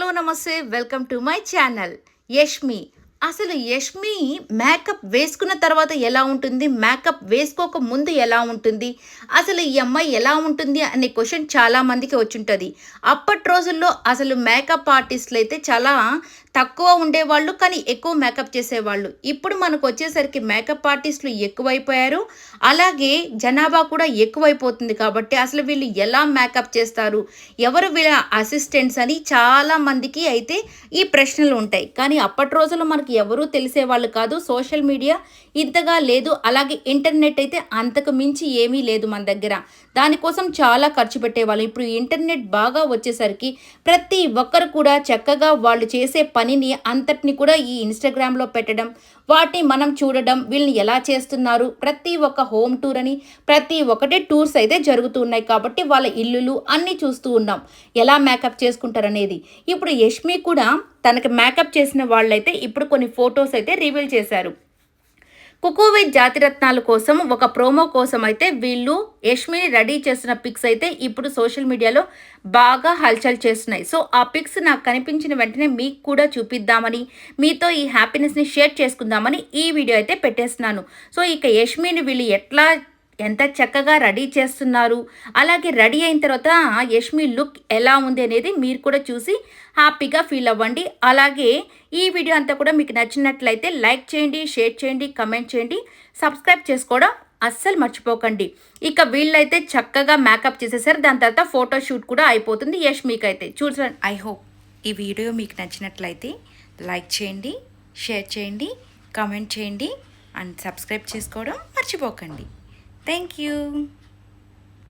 Hello నమస్తే welcome to my channel Yashmi. అసలు Yashmi makeup వేసుకున్న తర్వాత ఎలా ఉంటుంది? మేకప్ వేసుకోక ముందు ఎలా ఉంటుంది? అసలు ఈ అమ్మాయి ఎలా ఉంటుంది? అనే క్వశ్చన్ చాలా మందికి వచ్చుంటుంది. అప్పటి రోజుల్లో అసలు మేకప్ ఆర్టిస్టులు అయితే చాలా తక్కువ ఉండేవాళ్ళు కానీ ఎక్కువ మేకప్ చేసేవాళ్ళు. ఇప్పుడు మనకు వచ్చేసరికి మేకప్ ఆర్టిస్టులు ఎక్కువైపోయారు. అలాగే జనాభా కూడా ఎక్కువైపోతుంది కాబట్టి అసలు వీళ్ళు ఎలా మేకప్ చేస్తారు? ఎవరు వీళ్ళ అసిస్టెంట్స్ అని చాలా మందికి అయితే ఈ ప్రశ్నలు ఉంటాయి. కానీ అప్పటి రోజుల్లో మనకి ఎవరూ తెలిసేవాళ్ళు కాదు. సోషల్ మీడియా ఇంతగా లేదు. అలాగే ఇంటర్నెట్ అయితే అంతకు మించి ఏమీ లేదు మన దగ్గర. దానికోసం చాలా ఖర్చు పెట్టేవాళ్ళు. ఇప్పుడు ఇంటర్నెట్ బాగా వచ్చేసరికి ప్రతి ఒక్కరు కూడా చక్కగా వాళ్ళు చేసే పనిని అంతటిని కూడా ఈ ఇన్స్టాగ్రామ్లో పెట్టడం వాటిని మనం చూడడం వీళ్ళని ఎలా చేస్తున్నారు ప్రతి ఒక్క హోమ్ టూర్ అని ప్రతి ఒక్కటి టూర్స్ అయితే జరుగుతూ ఉన్నాయి. కాబట్టి వాళ్ళ ఇల్లులు అన్నీ చూస్తూ ఉన్నాం. ఎలా మేకప్ చేసుకుంటారనేది. ఇప్పుడు యష్మి కూడా తనకి మేకప్ చేసిన వాళ్ళైతే ఇప్పుడు కొన్ని ఫొటోస్ అయితే రివీల్ చేశారు. కుకువిత్ జాతిరత్నాల కోసం ఒక ప్రోమో కోసం అయితే వీళ్ళు యష్మిని రెడీ చేసిన పిక్స్ అయితే ఇప్పుడు సోషల్ మీడియాలో బాగా హల్చల్ చేస్తున్నాయి. సో ఆ పిక్స్ నాకు కనిపించిన వెంటనే మీకు కూడా చూపిద్దామని మీతో ఈ హ్యాపీనెస్ని షేర్ చేసుకుందామని ఈ వీడియో అయితే పెట్టేస్తున్నాను. సో ఇక యష్మిని వీళ్ళు ఎట్లా ఎంత చక్కగా రెడీ చేస్తున్నారు. అలాగే రెడీ అయిన తర్వాత యష్మి లుక్ ఎలా ఉంది అనేది మీరు కూడా చూసి హ్యాపీగా ఫీల్ అవ్వండి. అలాగే ఈ వీడియో అంతా కూడా మీకు నచ్చినట్లయితే లైక్ చేయండి షేర్ చేయండి కమెంట్ చేయండి. సబ్స్క్రైబ్ చేసుకోవడం అస్సలు మర్చిపోకండి. ఇక వీళ్ళైతే చక్కగా మేకప్ చేసేసారు. దాని తర్వాత ఫోటోషూట్ కూడా అయిపోతుంది యష్మికి అయితే చూడండి ఐ హోప్ ఈ వీడియో మీకు నచ్చినట్లయితే లైక్ చేయండి షేర్ చేయండి కమెంట్ చేయండి. అండ్ సబ్స్క్రైబ్ చేసుకోవడం మర్చిపోకండి. Thank you.